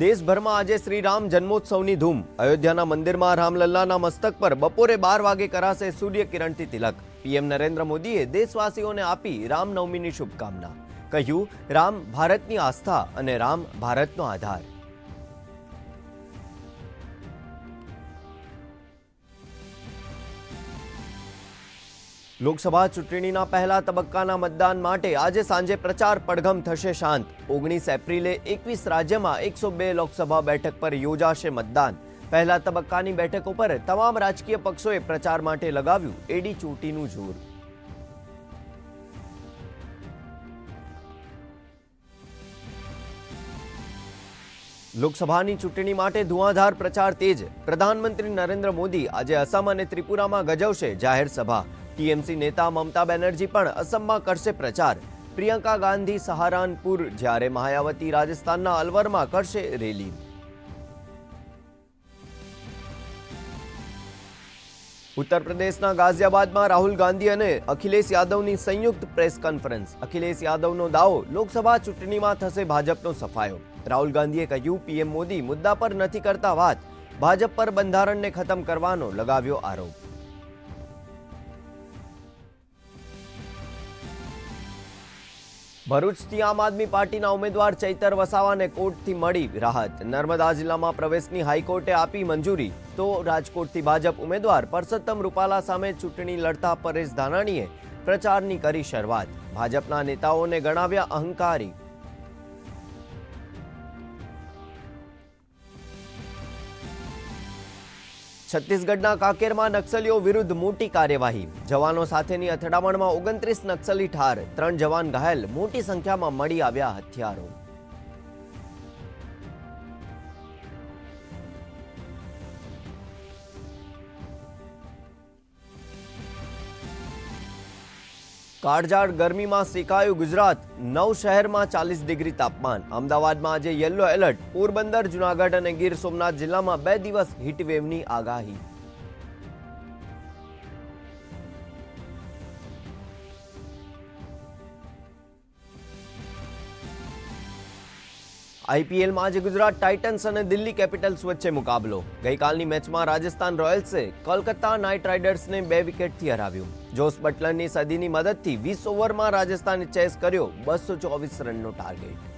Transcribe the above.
દેશભરમાં આજે શ્રી રામ જન્મોત્સવની ધૂમ. અયોધ્યાના મંદિરમાં રામલલ્લાના મસ્તક પર બપોરે બાર વાગે કરાશે સૂર્ય કિરણથી તિલક. પીએમ નરેન્દ્ર મોદીએ દેશવાસીઓને આપી રામનવમીની શુભકામના. કહ્યું, રામ ભારતની આસ્થા અને રામ ભારતનો આધાર. લોકસભા ચૂંટણીના પહેલા તબક્કાના મતદાન માટે આજે સાંજે પ્રચાર પડઘમ થશે શાંત. ઓગણીસ એપ્રિલે એકવીસ રાજ્યમાં એકસો બે લોકસભા બેઠક પર યોજાશે મતદાન. પહેલા તબક્કાની બેઠકો પર તમામ રાજકીય પક્ષોએ પ્રચાર માટે લગાવ્યું એડી ચોટીનું જોર. લોકસભાની ચૂંટણી માટે ધુઆધાર પ્રચાર તેજ. પ્રધાનમંત્રી નરેન્દ્ર મોદી આજે અસમ અને ત્રિપુરામાં ગજવશે જાહેર સભા. ટીએમસી નેતા મમતા બેનર્જી પણ અસમમાં કરશે પ્રચાર પ્રિયંકા ગાંધી સહારાનપુર જ્યારે માયાવતી રાજસ્થાનના અલવરમાં કરશે રેલી ઉત્તર પ્રદેશના ગાઝિયાબાદમાં રાહુલ ગાંધી અને અખિલેશ યાદવની સંયુક્ત પ્રેસ કોન્ફરન્સ અખિલેશ યાદવનો દાવો લોકસભા ચૂંટણીમાં થશે ભાજપનો સફાયો રાહુલ ગાંધીએ કહ્યું પીએમ મોદી મુદ્દા પર નથી કરતા વાત ભાજપ પર બંધારણને ખતમ કરવાનો લગાવ્યો આરોપ ભરૂચથી આમ આદમી પાર્ટીના ઉમેદવાર ચૈતર વસાવાને કોર્ટથી મળી રાહત. નર્મદા જિલ્લામાં પ્રવેશની હાઈકોર્ટે આપી મંજૂરી. તો રાજકોટથી ભાજપ ઉમેદવાર પરસોત્તમ રૂપાલા સામે ચૂંટણી લડતા પરેશ ધાનાણીએ પ્રચારની કરી શરૂઆત. ભાજપના નેતાઓને ગણાવ્યા અહંકારી છત્તીસગઢના કાકેરમાં નક્સલીઓ વિરુદ્ધ મોટી કાર્યવાહી. જવાનો સાથેની અથડામણમાં ઓગણત્રીસ નક્સલી ઠાર, ત્રણ જવાન ઘાયલ, મોટી સંખ્યામાં મળી આવ્યા હથિયારો. કાળઝાળ ગરમીમાં શેકાયું ગુજરાત. નવ શહેરમાં ચાલીસ ડિગ્રી તાપમાન. અમદાવાદમાં આજે યલો એલર્ટ. પોરબંદર, જુનાગઢ અને ગીર સોમનાથ જિલ્લામાં બે દિવસ હીટવેવની આગાહી. આઈપીએલમાં આજે ગુજરાત ટાઇટન્સ અને દિલ્હી કેપિટલ્સ વચ્ચે મુકાબલો. ગઈકાલની મેચમાં રાજસ્થાન રોયલ્સે કોલકાતા નાઇટ રાઇડર્સને બે વિકેટથી હરાવ્યું. જોસ બટલરની સદીની મદદથી વીસ ઓવરમાં રાજસ્થાને ચેસ કર્યો બસો ચોવીસ રનનો ટાર્ગેટ.